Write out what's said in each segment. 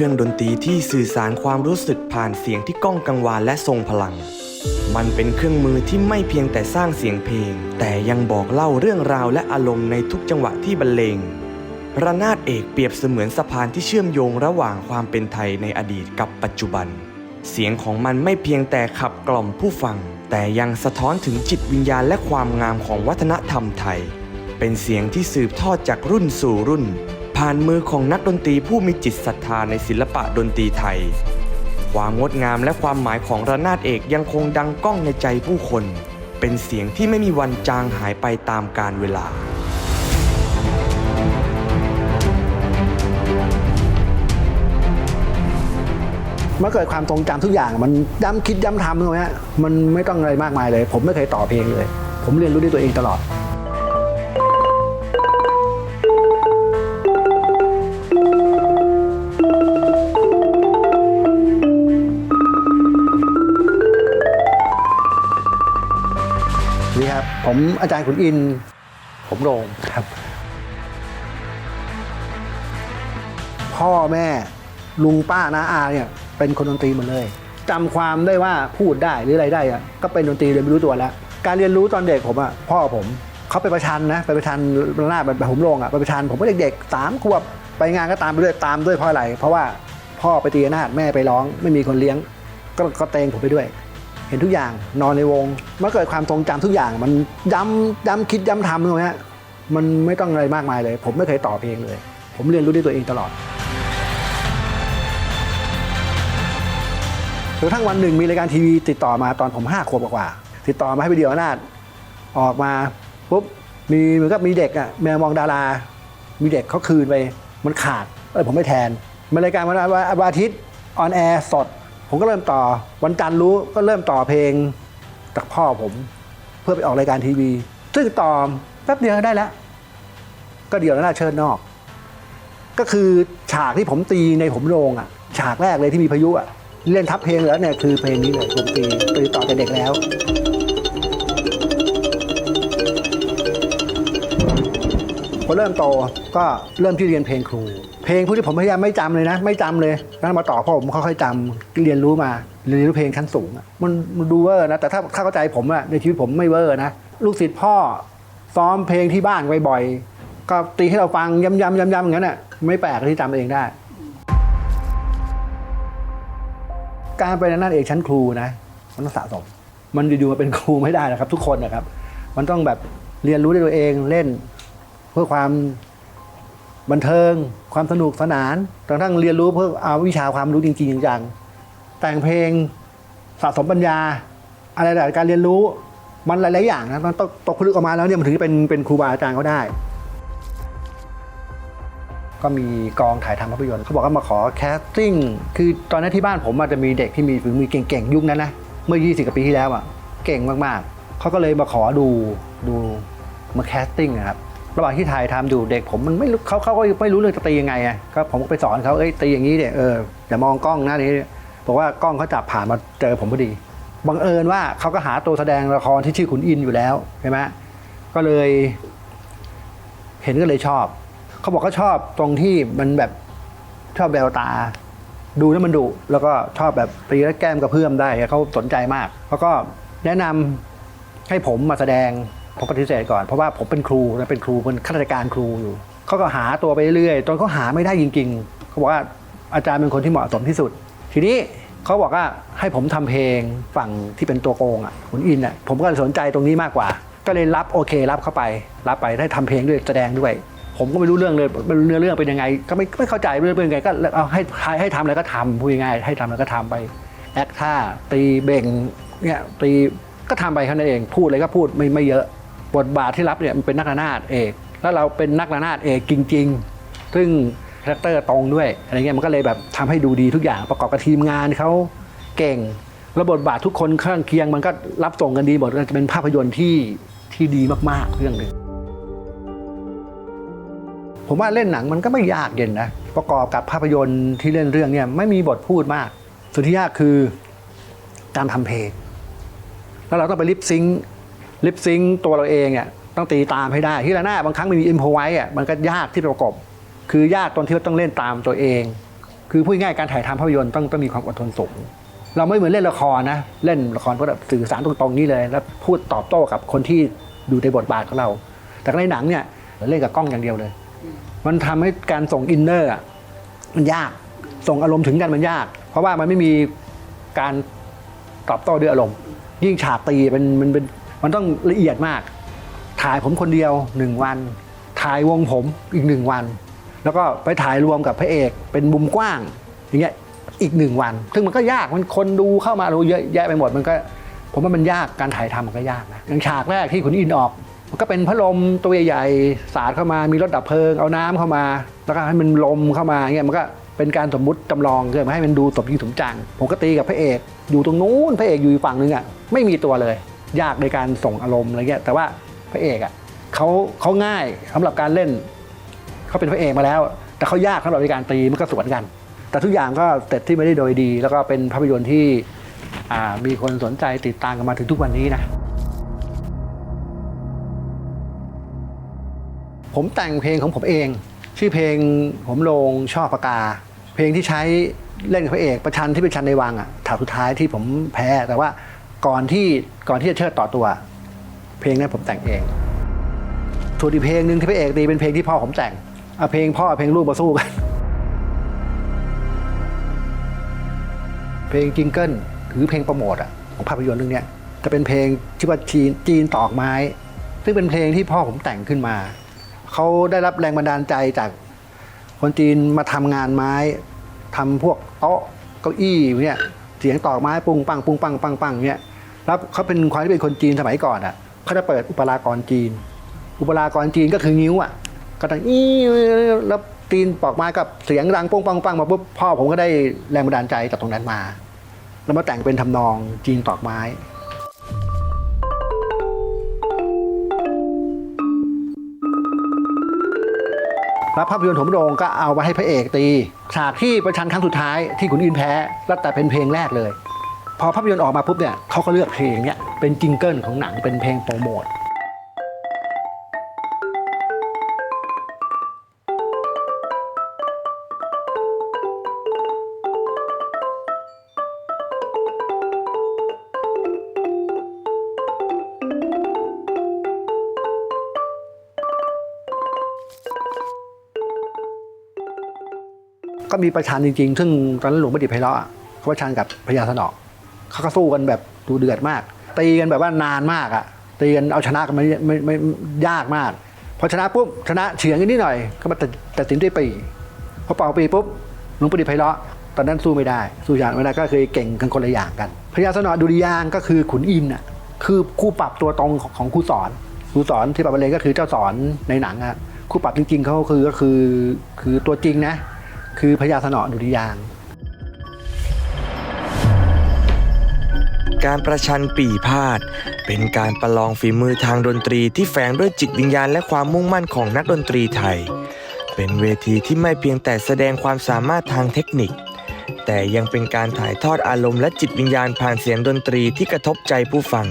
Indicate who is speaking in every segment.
Speaker 1: เครื่องดนตรีที่สื่อสารความรู้สึกผ่านเสียงที่ก้องกังวานและทรงพลัง มันเป็นเครื่องมือที่ไม่เพียงแต่สร้างเสียงเพลง แต่ยังบอกเล่าเรื่องราวและอารมณ์ในทุกจังหวะที่บรรเลงระนาดเอกเปรียบเสมือนสะพานที่เชื่อมโยงระหว่างความเป็นไทยในอดีตกับปัจจุบัน เสียงของมันไม่เพียงแต่ขับกล่อมผู้ฟัง แต่ยังสะท้อนถึงจิตวิญญาณและความงามของวัฒนธรรมไทย เป็นเสียงที่สืบทอดจากรุ่นสู่รุ่น ผ่านมือของนักดนตรีผู้มีจิตศรัทธาในศิลปะดนตรีไทย ความงดงามและความหมายของระนาดเอกยังคงดังก้องในใจผู้คน เป็นเสียงที่ไม่มีวันจางหายไปตามกาลเวลา
Speaker 2: เมื่อเกิดความทรงจำทุกอย่างมันย้ำคิดย้ำทำตรงนี้มันไม่ต้องอะไรมากมายเลย ผมไม่เคยต่อเพลงเลย ผมเรียนรู้ด้วยตัวเองตลอด ผมอาจารย์ขุนอินทร์ผมโรงครับ พ่อแม่ลุงป้าน้าอาเนี่ย เป็นคนดนตรีหมดเลยจำความได้ว่าพูดได้หรืออะไรได้อะก็เป็นดนตรีเรียนไม่รู้ตัวแล้ว การเรียนรู้ตอนเด็กผมอะพ่อผมเขาไปประชันนะไปประชันระนาดแบบผมโรงอะไปประชันผมก็เด็กๆสามขวบไปงานก็ตามไปด้วยตามด้วยเพราะอะไรเพราะว่าพ่อไปตีระนาดแม่ไปร้อง ไม่มีคนเลี้ยง ก็ก็เตงผมไปด้วย เห็นทุกอย่างนอนในวงเมื่อเกิดความทรงจำทุกอย่าง มันย้ำย้ำคิดย้ำทำตรงนี้มันไม่ต้องอะไรมากมายเลย ผมไม่เคยต่อเพลงเลย ผมเรียนรู้ด้วยตัวเองตลอดจนกระทั่งวันหนึ่งมีรายการทีวีติดต่อมาตอนผมห้าขวบกว่า ติดต่อมาให้ไปเดียวนาดออกมาปุ๊บมีเหมือนกับมีเด็กอะแมวมองดารา มีเด็กเขาคืนไป มันขาดเออผมไม่แทนมารายการวันอาทิตย์ออนแอร์สด ผมก็เริ่มต่อวันจันทร์รู้ก็เริ่มต่อเพลงจากพ่อผม เพื่อไปออกรายการทีวี ซึ่งต่อแป๊บเดียวก็ได้แล้ว ก็เดี๋ยวนาเชิญนอก ก็คือฉากที่ผมตีในผมโรงอะ ฉากแรกเลยที่มีพายุอะเล่นทับเพลงแล้วเนี่ยคือเพลงนี้เลยผมตีตีต่อแต่เด็กแล้ว พอเริ่มโตก็เริ่มที่เรียนเพลงครู เพลงพวกที่ผมพยายามไม่จำเลยนะ ไม่จำเลยแล้วมาต่อพราะผมค่อยๆจำเรียนรู้มาเรียนรู้เพลงชั้นสูงมันมันดูเวอร์นะแต่ถ้าถ้าเข้าใจผมอะในชีวิตผมไม่เวอร์นะลูกศิษย์พ่อซ้อมเพลงที่บ้านบ่อยๆก็ตีให้เราฟังย้ำๆย้ำๆอย่างนั้นอะไม่แปลกที่จำเองได้การเป็นนักเอกชั้นครูนะ มันต้องสะสม มันอยู่ๆมาเป็นครูไม่ได้นะครับ ทุกคนนะครับ มันต้องแบบเรียนรู้ด้วยตัวเองเล่น พื่อความบันเทิง ความสนุกสนานกระทั่งเรียนรู้เพื่อเอาวิชาความรู้จริงๆจังๆแต่งเพลงสะสมปัญญา อะไรหลายๆการเรียนรู้มันหลายๆอย่างนะมันต้องตกผลึกออกมาแล้วเนี่ยมันถึงจะเป็นเป็นครูบาอาจารย์เขาได้ ก็มีกองถ่ายทำภาพยนตร์เขาบอกว่ามาขอแคสติ้งคือตอนนั้นที่บ้านผมอาจจะมีเด็กที่มีฝีมือเก่งๆยุคนั้นนะเมื่อ 20กว่าปีที่แล้วอะเก่งมากๆเขาก็เลยมาขอดูดูมาแคสติ้งนะครับ ระหว่างที่ถ่ายทำอยู่เด็กผมมันไม่รู้เขาเขาก็ไม่รู้เรื่องจะตียังไงก็ผมก็ไปสอนเขาเอ้ยตีอย่างนี้เนี่ยเอออย่ามองกล้องน้านี้บอกว่ากล้องเขาจับผ่านมาเจอผมพอดีบังเอิญว่าเขาก็หาตัวแสดงละครที่ชื่อขุนอินอยู่แล้วใช่ไหมก็เลย เห็นก็เลยชอบ เขาบอกเขาชอบตรงที่มันแบบชอบแววตา ดูแล้วมันดุแล้วก็ชอบแบบตีแล้วแก้มกระเพื่อมได้เขาสนใจมากแล้วก็แนะนำให้ผมมาแสดง ผมปฏิเสธก่อนเพราะว่าผมเป็นครูนะเป็นครูเป็นข้าราชการครูอยู่เขาก็หาตัวไปเรื่อยๆจนเขาหาไม่ได้จริง ๆเขาบอกว่าอาจารย์เป็นคนที่เหมาะสมที่สุด ทีนี้เขาบอกว่าให้ผมทำเพลงฝั่งที่เป็นตัวโกงอะขุนอินอะผมก็เลยสนใจตรงนี้มากกว่า ก็เลยรับโอเครับเข้าไป รับไปได้ทำเพลงด้วยแสดงด้วย ผมก็ไม่รู้เรื่องเลยไม่รู้เนื้อเรื่องเป็นยังไง ก็ไม่ไม่เข้าใจเรื่องเป็นยังไงก็เอาให้ให้ทำอะไรก็ทำพูดง่ายให้ทำอะไรก็ทำไปแอคท่าตีเบ่งเนี่ยตีก็ทำไปแค่นั้นเอง พูดเลยก็พูดไม่ไม่เยอะ บทบาทที่รับเนี่ยมันเป็นนักระนาดเอก แล้วเราเป็นนักระนาดเอกจริง ๆ ซึ่งคาแรคเตอร์ตรงด้วยอะไรเงี้ยมันก็เลยแบบทำให้ดูดีทุกอย่างประกอบกับทีมงานเขาเก่งแล้วบทบาททุกคนข้างเคียงมันก็รับส่งกันดีหมดจะเป็นภาพยนตร์ที่ที่ดีมากๆเรื่องหนึ่งผมว่าเล่นหนังมันก็ไม่ยากเย็นนะประกอบกับภาพยนตร์ที่เล่นเรื่องเนี่ยไม่มีบทพูดมากส่วนที่ยากคือการทำเพลงแล้วเราต้องไปลิปซิงค์ ลิปซิงตัวเราเองอะต้องตีตามให้ได้ที่ละหน้าบางครั้งมันมีอินโพไว้อะมันก็ยากที่ประกบคือยากตอนที่เราต้องเล่นตามตัวเอง คือพูดง่ายการถ่ายทำภาพยนตร์ต้องต้องมีความอดทนสูงเราไม่เหมือนเล่นละครนะเล่นละครก็แบบสื่อสารตรงๆนี้เลย แล้วพูดตอบโต้กับคนที่ดูในบทบาทของเรา แต่ในหนังเนี่ยเล่นกับกล้องอย่างเดียวเลย มันทำให้การส่งอินเนอร์มันยากส่งอารมณ์ถึงกันมันยาก เพราะว่ามันไม่มีการตอบโต้ด้วยอารมณ์ ยิ่งฉากตีเป็นมันเป็น มันต้องละเอียดมาก ถ่ายผมคนเดียวหนึ่งวัน ถ่ายวงผมอีกหนึ่งวัน แล้วก็ไปถ่ายรวมกับพระเอกเป็นมุมกว้าง อย่างเงี้ยอีกหนึ่งวัน ซึ่งมันก็ยากมันคนดูเข้ามาดูเยอะแยะไปหมดมันก็ ผมว่ามันยากการถ่ายทำมันก็ยากนะอย่างฉากแรกที่ขุนอินออก มันก็เป็นพัดลมตัวใหญ่ๆสาดเข้ามามีรถดับเพลิงเอาน้ำเข้ามา แล้วก็ให้มันลมเข้ามาเงี้ยมันก็เป็นการสมมุติจำลองเพื่อมาให้มันดูสมจริงสมจังผมก็ตีกับพระเอก อยู่ตรงนู้นพระเอกอยู่อีกฝั่งนึงอะไม่มีตัวเลย ยากในการส่งอารมณ์อะไรเงี้ยแต่ว่าพระเอกอะเขาเขาง่ายสำหรับการเล่นเขาเป็นพระเอกมาแล้ว แต่เขายากสำหรับในการตีมันก็สวนกัน แต่ทุกอย่างก็เสร็จที่ไม่ได้โดยดี แล้วก็เป็นภาพยนตร์ที่มีคนสนใจติดตามกันมาถึงทุกวันนี้นะผมแต่งเพลงของผมเอง ชื่อเพลงผมลงช่อปากา เพลงที่ใช้เล่นกับพระเอกประชันที่เป็นชันในวังอะถาสุดท้ายที่ผมแพ้แต่ว่า ก่อนที่ก่อนที่จะเชิดต่อตัว เพลงนั้นผมแต่งเองส่วนอีกเพลงหนึ่งที่พระเอกตีเป็นเพลงที่พ่อผมแต่งเอาเพลงพ่อเพลงลูกมาสู้กัน เพลงจิงเกิลหรือเพลงโปรโมทอะของภาพยนตร์เรื่องนี้จะเป็นเพลงชื่อว่าจีนจีนตอกไม้ ซึ่งเป็นเพลงที่พ่อผมแต่งขึ้นมา เขาได้รับแรงบันดาลใจจากคนจีนมาทำงานไม้ทำพวกโต๊ะเก้าอี้เนี่ยเสียงตอกไม้ปุ้งปังปุ้งปังปังปังเนี่ย แล้วเขาเป็นความที่เป็นคนจีนสมัยก่อนอะเขาจะเปิดอุปรากรจีน อุปรากรจีนก็คือนิ้วอะ ก็ต้องอี้แล้วตีนปอกไม้กับเสียงดังป้งปังปังมาปุ๊บพ่อผมก็ได้แรงบันดาลใจจากตรงนั้นมา แล้วมาแต่งเป็นทำนองจีนตอกไม้แล้วภาพยนตร์ถมโรงก็เอาไปให้พระเอกตีฉากที่ประชันครั้งสุดท้ายที่ขุนอินแพ้แล้วแต่เป็นเพลงแรกเลย พอภาพยนตร์ออกมาปุ๊บเนี่ยเขาก็เลือกเพลงเนี้ยเป็นจิงเกิลของหนังเป็นเพลงโปรโมทก็มีประชันจริงๆ ซึ่งตอนนั้นหลวงประดิษฐ์ไพเราะอเขาประชันกับพญาสนอ เขาก็สู้กันแบบดูเดือดมาก ตีกันแบบว่านานมากอะตีกันเอาชนะกันไม่ไม่ไม่ยากมากพอชนะปุ๊บชนะเฉียงกันนิดหน่อยก็มาตัดตัดสินด้วยปีพอเป่าปีปุ๊บหลวงประดิษฐ์ไพเราะตอนนั้นสู้ไม่ได้ สู้อย่างไม่ได้ก็เคยเก่งกันคนละอย่างกันพญาสนอดุริยางก็คือขุนอินทร์น่ะคือคู่ปรับตัวตรงของของครูสอนครูสอนที่ปรับไปเลยก็คือเจ้าสอนในหนังอะคู่ปรับจริงๆเขาคือก็คือคือตัวจริงนะคือพญาสนอดุริยาง
Speaker 1: การประชันปีพาด เป็นการประลองฝีมือทางดนตรีที่แฝงด้วยจิตวิญญาณและความมุ่งมั่นของนักดนตรีไทย เป็นเวทีที่ไม่เพียงแต่แสดงความสามารถทางเทคนิค แต่ยังเป็นการถ่ายทอดอารมณ์และจิตวิญญาณผ่านเสียงดนตรีที่กระทบใจผู้ฟัง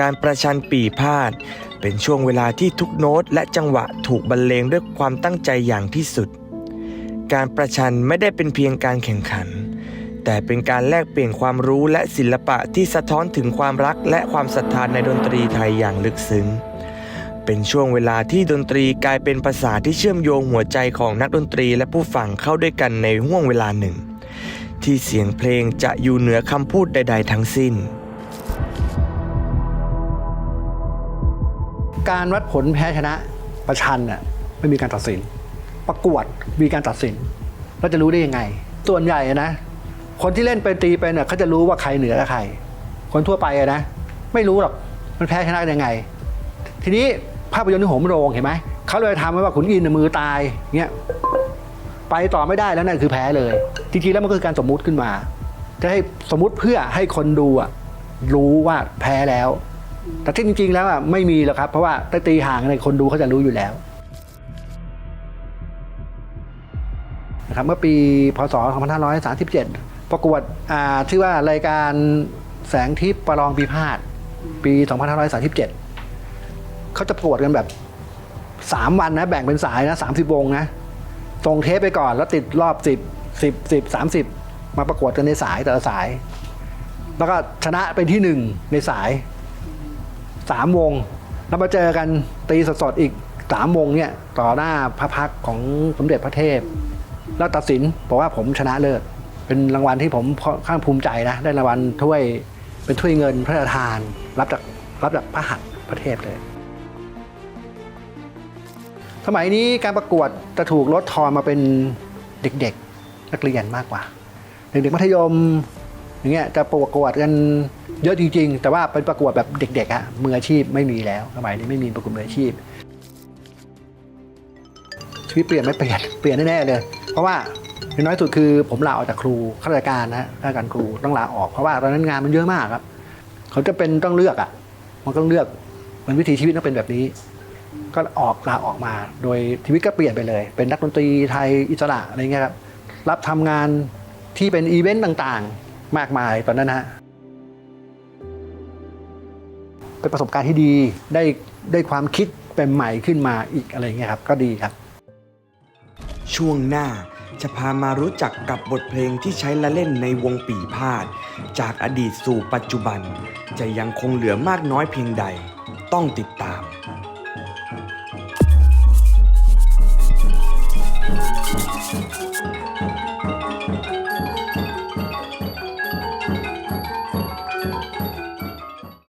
Speaker 1: การประชันปีพาด เป็นช่วงเวลาที่ทุกโน้ตและจังหวะถูกบรรเลงด้วยความตั้งใจอย่างที่สุด การประชันไม่ได้เป็นเพียงการแข่งขัน แต่เป็นการแลกเปลี่ยนความรู้และศิลปะที่สะท้อนถึงความรักและความศรัทธานในดนตรีไทยอย่างลึกซึ้ง เป็นช่วงเวลาที่ดนตรีกลายเป็นภาษาที่เชื่อมโยงหัวใจของนักดนตรีและผู้ฟังเข้าด้วยกันในห่วงเวลาหนึ่ง ที่เสียงเพลงจะอยู่เหนือคำพูดใด ๆ ทั้งสิ้น
Speaker 2: การวัดผลแพ้ชนะประชันน่ะไม่มีการตัดสิน ประกวดมีการตัดสิน เราจะรู้ได้ยังไง ส่วนใหญ่นะ คนที่เล่นไปตีไปเนี่ยเขาจะรู้ว่าใครเหนือใคร คนทั่วไปอะนะ ไม่รู้หรอกมันแพ้ชนะยังไง ทีนี้ภาพยนตร์ที่โหมโรงเห็นไหมเขาเลยทำไว้ว่าขุนอินมือตายเงี้ยไปต่อไม่ได้แล้วนั่นคือแพ้เลยจริงๆแล้วมันคือการสมมุติขึ้นมา จะให้สมมุติเพื่อให้คนดูอะรู้ว่าแพ้แล้ว แต่ที่จริง ๆ แล้วอะไม่มีหรอกครับ เพราะว่าถ้าตีห่างในยคนดูเขาจะรู้อยู่แล้วนะครับเมื่อปีพศ 2537 ประกวดอ่าชื่อว่ารายการแสงทิพย์ประลองพิพาทปี 2537เขาจะประกวดกันแบบ 3 วันนะ แบ่งเป็นสายนะ 30 วงนะส่งเทปไปก่อนแล้วติดรอบ 10 10 10 30 มาประกวดกันในสายแต่ละสาย แล้วก็ชนะเป็นที่หนึ่งในสายสามวง แล้วมาเจอกันตีสดๆอีกสามวงเนี่ย ต่อหน้าพระพักตร์ของสมเด็จพระเทพ แล้วตัดสินบอกว่าผมชนะเลิศ เป็นรางวัลที่ผมค่อนข้างภูมิใจนะได้รางวัลถ้วยเป็นถ้วยเงินพระราชทาน รับจากรับจากพระหัตถ์พระเทพเลย สมัยนี้การประกวดจะถูกลดทอนมาเป็นเด็กๆ นักเรียนมากกว่า เด็กๆมัธยมอย่างเงี้ยจะประกวดกันเยอะจริงๆ แต่ว่าเป็นประกวดแบบเด็กๆอะมืออาชีพไม่มีแล้ว สมัยนี้ไม่มีประกวดมืออาชีพชีวิตเปลี่ยนไม่เปลี่ยนเปลี่ยนแน่ๆเลย เพราะว่า น้อยสุดคือผมลาออกจากครูข้าราชการนะข้าราชการครูต้องลาออกเพราะว่าตอนนั้นงานมันเยอะมากครับ เขาจะเป็นต้องเลือกอะ มันต้องเลือกมันวิถีชีวิตต้องเป็นแบบนี้ ก็ออกลาออกมา โดยชีวิตก็เปลี่ยนไปเลย เป็นนักดนตรีไทยอิสระอะไรเงี้ยครับรับทำงานที่เป็นอีเวนต์ต่างๆ มากมายตอนนั้นฮะเป็นประสบการณ์ที่ดีได้ได้ความคิดเป็นใหม่ขึ้นมาอีกอะไรเงี้ยครับ ก็ดีครับ
Speaker 1: ช่วงหน้า จะพามารู้จักกับบทเพลงที่ใช้ละเล่นในวงปีพาด จากอดีตสู่ปัจจุบัน จะยังคงเหลือมากน้อยเพียงใด ต้องติดตาม